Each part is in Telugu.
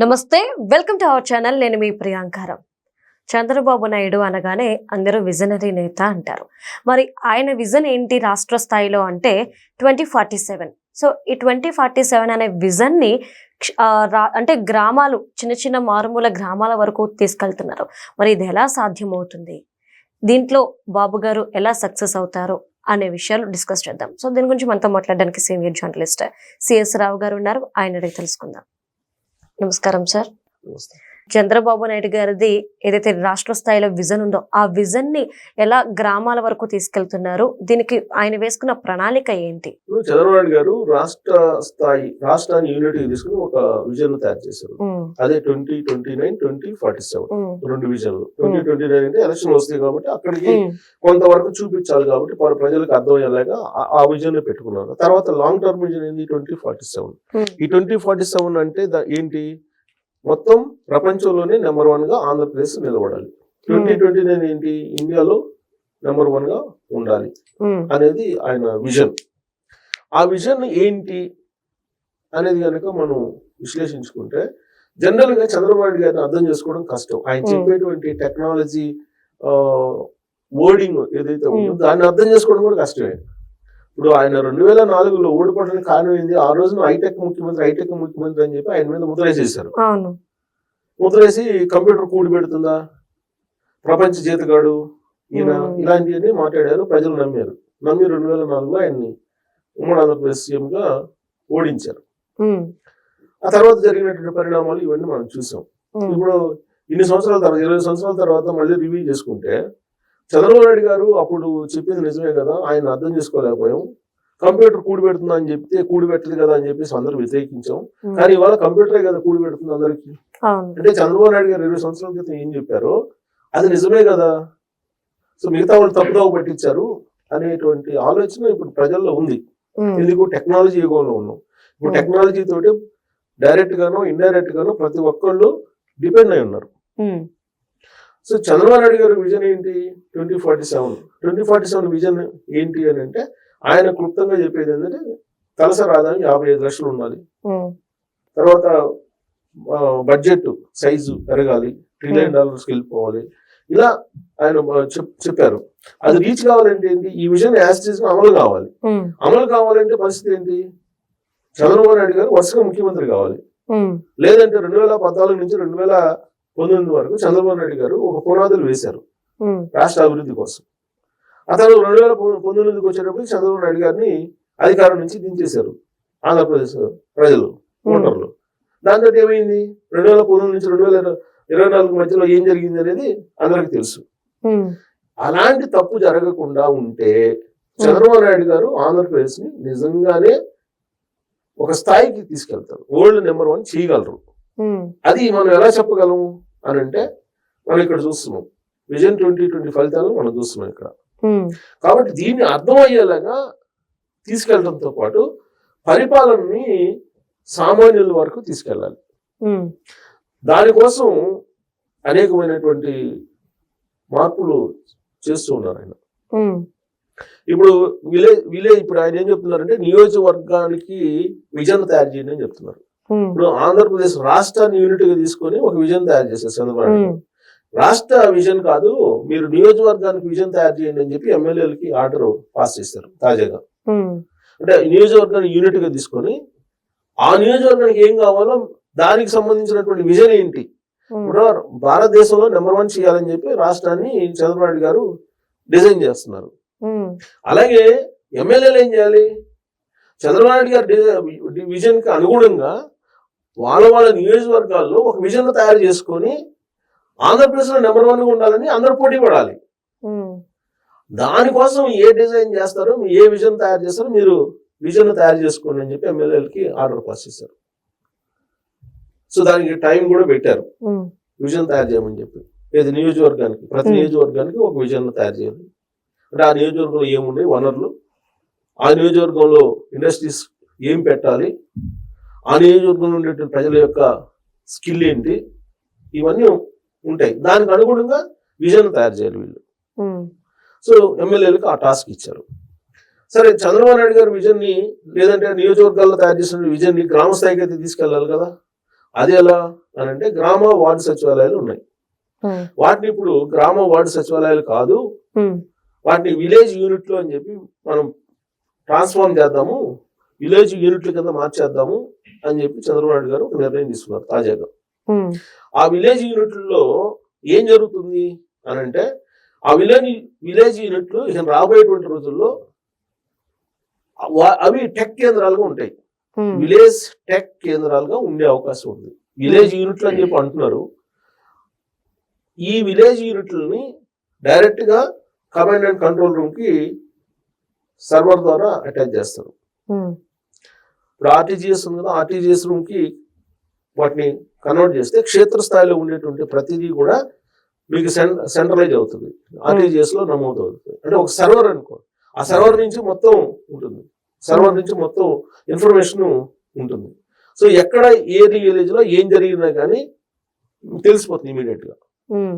నమస్తే వెల్కమ్ టు అవర్ ఛానల్. నేను మీ ప్రియాంకారం. చంద్రబాబు నాయుడు అనగానే అందరూ విజనరీ నేత అంటారు. మరి ఆయన విజన్ ఏంటి రాష్ట్ర స్థాయిలో అంటే ట్వంటీ ఫార్టీ సెవెన్. సో ఈ ట్వంటీ ఫార్టీ సెవెన్ అనే విజన్ని రా- అంటే గ్రామాలు చిన్న చిన్న మారుమూల గ్రామాల వరకు తీసుకెళ్తున్నారు. మరి ఇది ఎలా సాధ్యమవుతుంది? దీంట్లో బాబు గారు ఎలా సక్సెస్ అవుతారు అనే విషయాలు డిస్కస్ చేద్దాం. సో దీని గురించి మనతో మాట్లాడడానికి సీనియర్ జర్నలిస్ట్ సిఎస్ రావు గారు ఉన్నారు. ఆయన అడిగి తెలుసుకుందాం. నమస్కారం సార్. నమస్తే. చంద్రబాబు నాయుడు గారిది ఏదైతే రాష్ట్ర స్థాయిలో విజన్ ఉందో ఆ విజన్ని ఎలా గ్రామాల వరకు తీసుకెళ్తున్నారు? దీనికి ఆయన వేసుకున్న ప్రణాళిక ఏంటి? చంద్రబాబు నాయుడు గారు రాష్ట్ర స్థాయి రాష్ట్రాన్ని యూనిటీ తీసుకుని ఒక విజన్ తయారు చేశారు. అదే twenty twenty nine twenty forty seven రెండు విజన్లు. ట్వంటీ ట్వంటీ నైన్ అంటే ఎలక్షన్ వస్తాయి కాబట్టి అక్కడికి కొంతవరకు చూపించాలి కాబట్టి వారు ప్రజలకు అర్థమయ్యేలాగా ఆ- ఆ విజన్ పెట్టుకున్నారు. తర్వాత లాంగ్ టర్మ్ విజన్ ఏంది? Twenty forty seven. ఈ ట్వంటీ ఫార్టీ సెవెన్ అంటే ఏంటి? మొత్తం ప్రపంచంలోనే నెంబర్ వన్గా ఆంధ్రప్రదేశ్ నిలబడాలి. ట్వంటీ ట్వంటీ నైన్ ఏంటి? ఇండియాలో నెంబర్ వన్గా ఉండాలి ఉమ్, అనేది ఆయన విజన్. ఆ విజన్ ఏంటి అనేది కనుక మనం విశ్లేషించుకుంటే జనరల్గా చంద్రబాబు గారిని అర్థం చేసుకోవడం కష్టం. ఆయన Hmm. చెప్పేటువంటి టెక్నాలజీ వర్డింగ్ ఏదైతే ఉందో Hmm. దాన్ని అర్థం చేసుకోవడం కూడా కష్టమే. ఇప్పుడు ఆయన రెండు వేల నాలుగులో ఓడిపోవడానికి కారణం ఏంది? ఆ రోజున హైటెక్ ముఖ్యమంత్రి హైటెక్ ముఖ్యమంత్రి అని చెప్పి ఆయన మీద ముద్రేసేశారు అవును. ముద్రేసి కంప్యూటర్ కూడి పెడుతుందా? ప్రపంచ జీతగాడు ఈయన. ఇలాంటివన్నీ మాట్లాడారు ప్రజలు నమ్మారు. నమ్మి రెండు వేల నాలుగులో ఆయన్ని ఉమ్మడి ఆంధ్రప్రదేశ్ సీఎం గా ఓడించారు ఆ తర్వాత జరిగినటువంటి పరిణామాలు ఇవన్నీ మనం చూసాం. ఇప్పుడు ఇన్ని సంవత్సరాల తర్వాత ఇరవై సంవత్సరాల తర్వాత మళ్ళీ రివ్యూ చేసుకుంటే చంద్రబాబు నాయుడు గారు అప్పుడు చెప్పింది నిజమే కదా ఆయన అర్థం చేసుకోలేకపోయాం. కంప్యూటర్ కూడి పెడుతుందా అని చెప్తే కూడి పెట్టదు కదా అని చెప్పేసి అందరూ వ్యతిరేకించాం. ఉమ్, కానీ ఇవాళ కంప్యూటరే కదా కూడి పెడుతుంది అందరికి అంటే చంద్రబాబు నాయుడు గారు ఇరవై సంవత్సరాల క్రితం ఏం చెప్పారో అది నిజమే కదా. సో మిగతా వాళ్ళు తప్పుదావ పట్టించారు అనేటువంటి ఆలోచన ఇప్పుడు ప్రజల్లో ఉంది. ఉమ్, ఎందుకు? టెక్నాలజీ యుగంలో ఉన్నాం. ఇప్పుడు Hmm. టెక్నాలజీ తోటి డైరెక్ట్ గానో ఇండైరెక్ట్ గానో ప్రతి ఒక్కళ్ళు డిపెండ్ అయి ఉన్నారు. సో చంద్రబాబు నాయుడు గారి విజన్ ఏంటి? Twenty forty seven. Twenty forty seven vision ఏంటి అని అంటే ఆయన క్లుప్తంగా చెప్పేది ఏంటంటే తలసరి ఆదాయం యాభై ఐదు లక్షలు ఉండాలి. ఉమ్, తర్వాత బడ్జెట్ సైజు పెరగాలి. ట్రిలియన్ డాలర్స్కి వెళ్ళిపోవాలి. ఇలా ఆయన చెప్పారు. అది రీచ్ కావాలంటే ఏంటి? ఈ విజన్ యాజ్ అమలు కావాలి. ఉమ్, అమలు కావాలంటే పరిస్థితి ఏంటి? చంద్రబాబు నాయుడు గారు వరుసగా ముఖ్యమంత్రి కావాలి. లేదంటే రెండు వేల పద్నాలుగు నుంచి రెండు వేల పంతొమ్మిది వరకు చంద్రబాబు నాయుడు గారు ఒక పునాదులు వేశారు. రాష్ట్ర అభివృద్ధి కోసం. అతను రెండు వేల పంతొ- పంతొమ్మిదికి వచ్చేటప్పుడు చంద్రబాబు నాయుడు గారిని అధికారం నుంచి దించేశారు ఆంధ్రప్రదేశ్ ప్రజలు ఓటర్లు. దాంతో ఏమైంది? రెండు వేల పంతొమ్మిది నుంచి రెండు వేల ఇరవై నాలుగు మధ్యలో ఏం జరిగింది అనేది అందరికీ తెలుసు. అలాంటి తప్పు జరగకుండా ఉంటే చంద్రబాబు నాయుడు గారు ఆంధ్రప్రదేశ్ని నిజంగానే ఒక స్థాయికి తీసుకెళ్తారు. వరల్డ్ నెంబర్ వన్ చేయగలరు. అది మనం ఎలా చెప్పగలము అని అంటే మనం ఇక్కడ చూస్తున్నాం. విజన్ ట్వంటీ ట్వంటీ ఫలితాలను మనం చూస్తున్నాం ఇక్కడ. కాబట్టి దీన్ని అర్థమయ్యేలాగా తీసుకెళ్ళడంతో పాటు పరిపాలనని సామాన్యుల వరకు తీసుకెళ్ళాలి. దానికోసం అనేకమైనటువంటి మార్పులు చేస్తూ ఉన్నారు ఆయన. ఇప్పుడు విలేజ్ విలేజ్ ఇప్పుడు ఆయన ఏం చెప్తున్నారంటే నియోజకవర్గానికి విజన్ తయారు చేయండి అని చెప్తున్నారు. ఇప్పుడు ఆంధ్రప్రదేశ్ రాష్ట్రాన్ని యూనిట్గా తీసుకొని ఒక విజన్ తయారు చేశారు చంద్రబాబు రాష్ట్ర విజన్ కాదు మీరు నియోజకవర్గానికి విజన్ తయారు చేయండి అని చెప్పి ఎమ్మెల్యేలకి ఆర్డర్ పాస్ చేశారు తాజాగా. అంటే నియోజకవర్గాన్ని యూనిట్గా తీసుకొని ఆ నియోజకవర్గానికి ఏం కావాలో దానికి సంబంధించినటువంటి విజన్ ఏంటి? ఇప్పుడు భారతదేశంలో నెంబర్ వన్ చేయాలని చెప్పి రాష్ట్రాన్ని చంద్రబాబు నాయుడు గారు డిజైన్ చేస్తున్నారు. అలాగే ఎమ్మెల్యేలు ఏం చేయాలి? చంద్రబాబు నాయుడు గారి విజన్కి అనుగుణంగా వాళ్ళ వాళ్ళ నియోజకవర్గాల్లో ఒక విజన్ తయారు చేసుకొని ఆంధ్రప్రదేశ్లో నెంబర్ వన్గా ఉండాలని అందరూ పోటీ పడాలి. దానికోసం ఏ డిజైన్ చేస్తారో ఏ విజన్ తయారు చేస్తారో మీరు విజన్ తయారు చేసుకోండి అని చెప్పి ఎమ్మెల్యేలకి ఆర్డర్ పాస్ చేశారు. సో దానికి టైం కూడా పెట్టారు. విజన్ తయారు చేయమని చెప్పి. ఏది నియోజకవర్గానికి? ప్రతి. నియోజకవర్గానికి ఒక విజన్ తయారు చేయాలి. అంటే ఆ నియోజకవర్గంలో ఏమున్నాయి వనరులు. ఆ నియోజకవర్గంలో ఇండస్ట్రీస్ ఏం పెట్టాలి? ఆ నియోజకవర్గంలో ఉండేటువంటి ప్రజల యొక్క స్కిల్ ఏంటి? ఇవన్నీ ఉంటాయి. దానికి అనుగుణంగా విజన్ తయారు చేయాలి వీళ్ళు. సో ఎమ్మెల్యేలకు ఆ టాస్క్ ఇచ్చారు. సరే చంద్రబాబు నాయుడు గారి విజన్ని లేదంటే నియోజకవర్గాల్లో తయారు చేసిన విజన్ని గ్రామ స్థాయికి అయితే తీసుకెళ్ళాలి కదా? అది ఎలా అని అంటే గ్రామ వార్డు సచివాలయాలు ఉన్నాయి. వాటిని ఇప్పుడు గ్రామ వార్డు సచివాలయాలు కాదు వాటిని విలేజ్ యూనిట్లు అని చెప్పి మనం ట్రాన్స్ఫార్మ్ చేద్దాము విలేజ్ యూనిట్ల కింద మార్చేద్దాము అని చెప్పి చంద్రబాబు గారు ఒక నిర్ణయం తీసుకున్నారు. తాజాగా. ఆ విలేజ్ యూనిట్లలో ఏం జరుగుతుంది అని అంటే ఆ విలేజ్ విలేజ్ యూనిట్లు ఇక రాబోయేటువంటి రోజుల్లో అవి టెక్ కేంద్రాలుగా ఉంటాయి. విలేజ్ టెక్ కేంద్రాలుగా ఉండే అవకాశం ఉంది. విలేజ్ యూనిట్లు అని చెప్పి అంటున్నారు. ఈ విలేజ్ యూనిట్లని డైరెక్ట్గా కమాండ్ అండ్ కంట్రోల్ రూమ్కి సర్వర్ ద్వారా అటాచ్ చేస్తారు. ఇప్పుడు ఆర్టీజీఎస్ ఉంది కదా ఆర్టీజీఎస్ రూమ్కి వాటిని కన్వర్ట్ చేస్తే క్షేత్రస్థాయిలో ఉండేటువంటి ప్రతిదీ కూడా మీకు సెంట్రలైజ్ అవుతుంది. ఆర్టీజీఎస్లో నమోదు అవుతుంది అంటే ఒక సర్వర్ అనుకో. ఆ సర్వర్ నుంచి మొత్తం ఉంటుంది. సర్వర్ నుంచి మొత్తం ఇన్ఫర్మేషన్ ఉంటుంది. సో ఎక్కడ ఏ విలేజ్లో ఏం జరిగినా కానీ తెలిసిపోతుంది ఇమీడియట్గా. ఉమ్,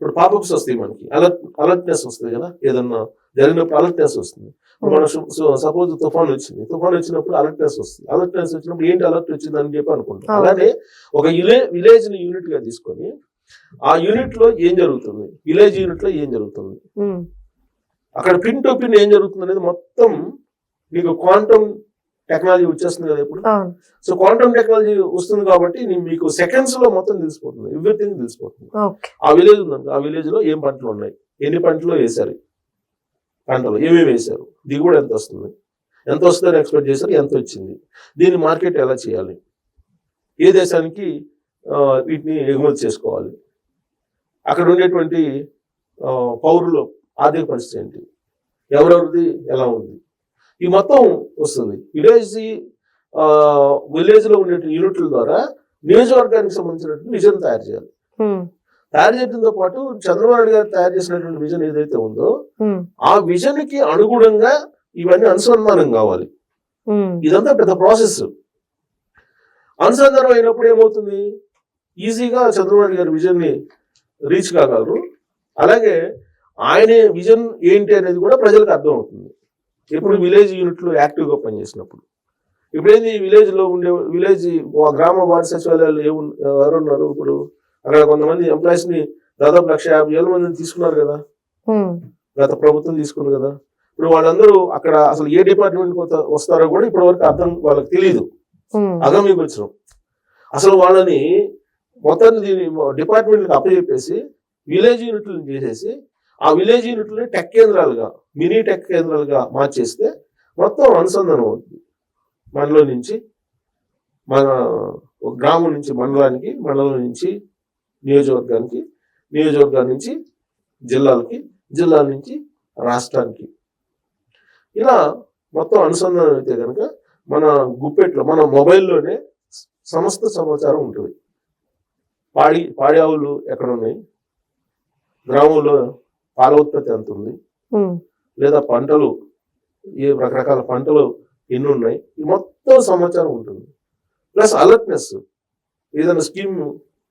ఇప్పుడు పాపప్స్ వస్తాయి మనకి. అలర్ట్ అలర్ట్నెస్ వస్తుంది కదా ఏదన్నా జరిగినప్పుడు అలర్ట్నెస్ వస్తుంది. మన సపోజ్ తుఫాన్ వచ్చింది. తుఫాన్ వచ్చినప్పుడు అలర్ట్నెస్ వస్తుంది. అలర్ట్నెస్ వచ్చినప్పుడు ఏంటి అలర్ట్ వచ్చింది అని చెప్పి అనుకుంటాం. అలానే ఒక విలేజ్ని యూనిట్గా తీసుకొని ఆ యూనిట్లో ఏం జరుగుతుంది? విలేజ్ యూనిట్లో ఏం జరుగుతుంది? అక్కడ పిన్ టు పిన్ ఏం జరుగుతుంది అనేది మొత్తం మీకు క్వాంటమ్ టెక్నాలజీ వచ్చేస్తుంది కదా ఇప్పుడు? సో క్వాంటమ్ టెక్నాలజీ వస్తుంది కాబట్టి మీకు సెకండ్స్లో మొత్తం తెలిసిపోతుంది. ఎవ్రీథింగ్ తెలిసిపోతుంది. ఆ విలేజ్ ఉందండి ఆ విలేజ్లో ఏం పంటలు ఉన్నాయి? ఎన్ని పంటలు వేశారు? పంటలు ఏమేమి వేశారు? దిగుబడి ఎంత వస్తుంది? ఎంత వస్తుందని ఎక్స్పెక్ట్ చేశారు? ఎంత వచ్చింది? దీన్ని మార్కెట్ ఎలా చేయాలి? ఏ దేశానికి వీటిని ఎగుమతి చేసుకోవాలి? అక్కడ ఉండేటువంటి పౌరులు ఆర్థిక పరిస్థితి ఏంటి? ఎవరెవరిది? ఎలా ఉంది? ఈ మొత్తం వస్తుంది. విలేజ్ విలేజ్లో ఉండే యూనిట్ల ద్వారా నియోజకవర్గానికి సంబంధించినటువంటి విజన్ తయారు చేయాలి. తయారు చేయడంతో పాటు చంద్రబాబు గారు తయారు చేసినటువంటి విజన్ ఏదైతే ఉందో ఆ విజన్కి అనుగుణంగా ఇవన్నీ అనుసంధానం కావాలి. ఇదంతా పెద్ద ప్రాసెస్ అనుసంధానం అయినప్పుడు ఏమవుతుంది? ఈజీగా చంద్రబాబు గారి విజన్ని రీచ్ కాగలరు. అలాగే ఆయన విజన్ ఏంటి అనేది కూడా ప్రజలకు అర్థం అవుతుంది ఎప్పుడు విలేజ్ యూనిట్లు యాక్టివ్గా పనిచేసినప్పుడు. ఇప్పుడేంది విలేజ్లో ఉండే విలేజ్ గ్రామ వార్డు సచివాలయాలు ఏమున్- ఎవరున్నారు ఇప్పుడు? అక్కడ కొంతమంది ఎంప్లాయీస్ని దాదాపు లక్ష యాభై వేల మందిని తీసుకున్నారు కదా. గత ప్రభుత్వం తీసుకుంది కదా. ఇప్పుడు వాళ్ళందరూ అక్కడ అసలు ఏ డిపార్ట్మెంట్ వస్తారో కూడా ఇప్పటి వరకు అర్థం వాళ్ళకి తెలియదు అగమ్యగోచరం అసలు వాళ్ళని మొత్తాన్ని దీని డిపార్ట్మెంట్కి అప్పచెప్పేసి విలేజ్ యూనిట్లను చేసేసి ఆ విలేజ్ యూనిట్లని టెక్ కేంద్రాలుగా మినీ టెక్ కేంద్రాలుగా మార్చేస్తే మొత్తం అనుసంధానం అవుతుంది. మనలో నుంచి మన ఒక గ్రామం నుంచి మండలానికి మండలం నుంచి నియోజకవర్గానికి నియోజకవర్గాల నుంచి జిల్లాలకి జిల్లాల నుంచి రాష్ట్రానికి. ఇలా మొత్తం అనుసంధానం అయితే కనుక మన గుప్పెట్లో మన మొబైల్లోనే సమస్త సమాచారం ఉంటుంది. పాడి పాడి ఆవులు ఎక్కడ ఉన్నాయి గ్రామంలో పాల ఉత్పత్తి ఎంత ఉంది? లేదా పంటలు ఏ రకరకాల పంటలు ఎన్ని ఉన్నాయి? ఈ మొత్తం సమాచారం ఉంటుంది. Plus alertness. ఏదైనా స్కీమ్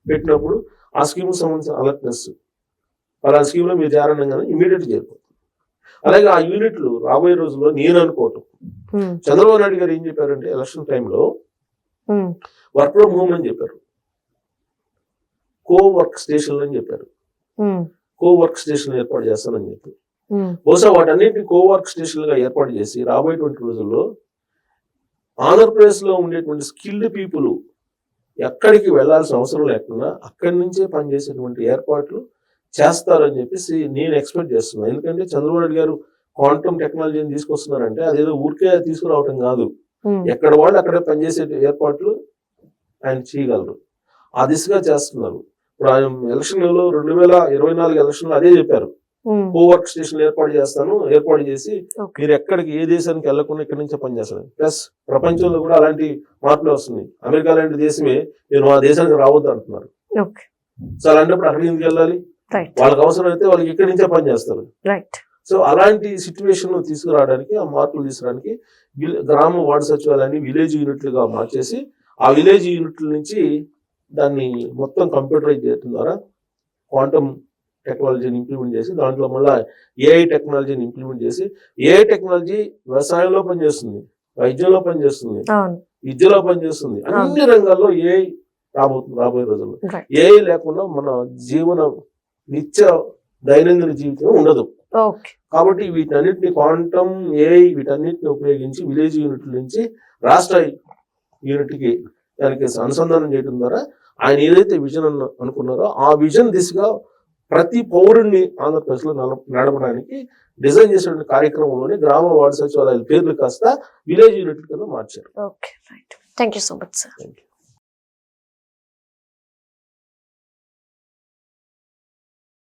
పెట్టినప్పుడు ఆ స్కీమ్ సంబంధించిన అలర్ట్నెస్ పలానా స్కీమ్లో మీరు చేరనగానే ఇమీడియట్ చేరుకుంటుంది అలాగే ఆ యూనిట్లు రాబోయే రోజుల్లో నేను అనుకోవటం. చంద్రబాబు నాయుడు గారు ఏం చెప్పారంటే ఎలక్షన్ టైంలో వర్క్ ఫ్రమ్ హోమ్ అని చెప్పారు. కో వర్క్ స్టేషన్లు అని చెప్పారు. కో వర్క్ స్టేషన్ ఏర్పాటు చేస్తానని చెప్పి. బహుశా వాటన్నిటిని కో వర్క్ స్టేషన్లుగా ఏర్పాటు చేసి రాబోయేటువంటి రోజుల్లో ఆంధ్రప్రదేశ్లో ఉండేటువంటి స్కిల్డ్ పీపుల్ ఎక్కడికి వెళ్ళాల్సిన అవసరం లేకుండా అక్కడి నుంచే పనిచేసేటువంటి ఏర్పాట్లు చేస్తారని చెప్పేసి నేను ఎక్స్పెక్ట్ చేస్తున్నాను. ఎందుకంటే చంద్రబాబు నాయుడు గారు క్వాంటమ్ టెక్నాలజీని తీసుకొస్తున్నారంటే అదేదో ఊరికే తీసుకురావటం కాదు. ఎక్కడ వాళ్ళు అక్కడే పనిచేసే ఏర్పాట్లు ఆయన చేయగలరు. ఆ దిశగా చేస్తున్నారు. ఇప్పుడు ఆయన ఎలక్షన్లలో రెండు వేల ఇరవై నాలుగు ఎలక్షన్లో అదే చెప్పారు. కో వర్క్ స్టేషన్ ఏర్పాటు చేస్తాను. ఏర్పాటు చేసి. మీరు ఎక్కడికి ఏ దేశానికి వెళ్ళకుండా ఇక్కడి నుంచే పనిచేస్తాను ప్లస్ ప్రపంచంలో కూడా అలాంటి మార్పులు వస్తున్నాయి. అమెరికా లాంటి దేశమే నేను మా దేశానికి రావద్దు అంటున్నారు. సో అలాంటప్పుడు అక్కడికి ఎందుకు వెళ్ళాలి? వాళ్ళకి అవసరం అయితే వాళ్ళకి ఇక్కడి నుంచే పనిచేస్తారు సో అలాంటి సిచ్యువేషన్ తీసుకురావడానికి ఆ మార్పులు తీసుకురావడానికి విల్- గ్రామ వార్డు సచివాలయాన్ని విలేజ్ యూనిట్లుగా మార్చేసి ఆ విలేజ్ యూనిట్ల నుంచి దాన్ని మొత్తం కంప్యూటరైజ్ చేయడం ద్వారా క్వాంటమ్ టెక్నాలజీని ఇంప్లిమెంట్ చేసి దాంట్లో మళ్ళీ ఏఐ టెక్నాలజీని ఇంప్లిమెంట్ చేసి ఏఐ టెక్నాలజీ వ్యవసాయంలో పనిచేస్తుంది వైద్యంలో పనిచేస్తుంది విద్యలో పనిచేస్తుంది. అన్ని రంగాల్లో ఏ రాబోతుంది రాబోయే రోజుల్లో. రైట్ ఏ లేకుండా మన జీవన నిత్య దైనందిన జీవితం ఉండదు. కాబట్టి వీటన్నిటిని క్వాంటమ్ ఏ వీటన్నిటిని ఉపయోగించి విలేజ్ యూనిట్ నుంచి రాష్ట్ర యూనిట్కి దానికి అనుసంధానం చేయడం ద్వారా ఆయన ఏదైతే విజన్ అన్న అనుకున్నారో ఆ విజన్ దిశగా ప్రతి పౌరుణ్ణి ఆంధ్రప్రదేశ్లో నడ- నడపడానికి డిజైన్ చేసిన కార్యక్రమంలోనే గ్రామ వార్డు సచివాలయాల పేర్లు కాస్త విలేజ్ యూనిట్ కింద మార్చారు. Thank you so much sir.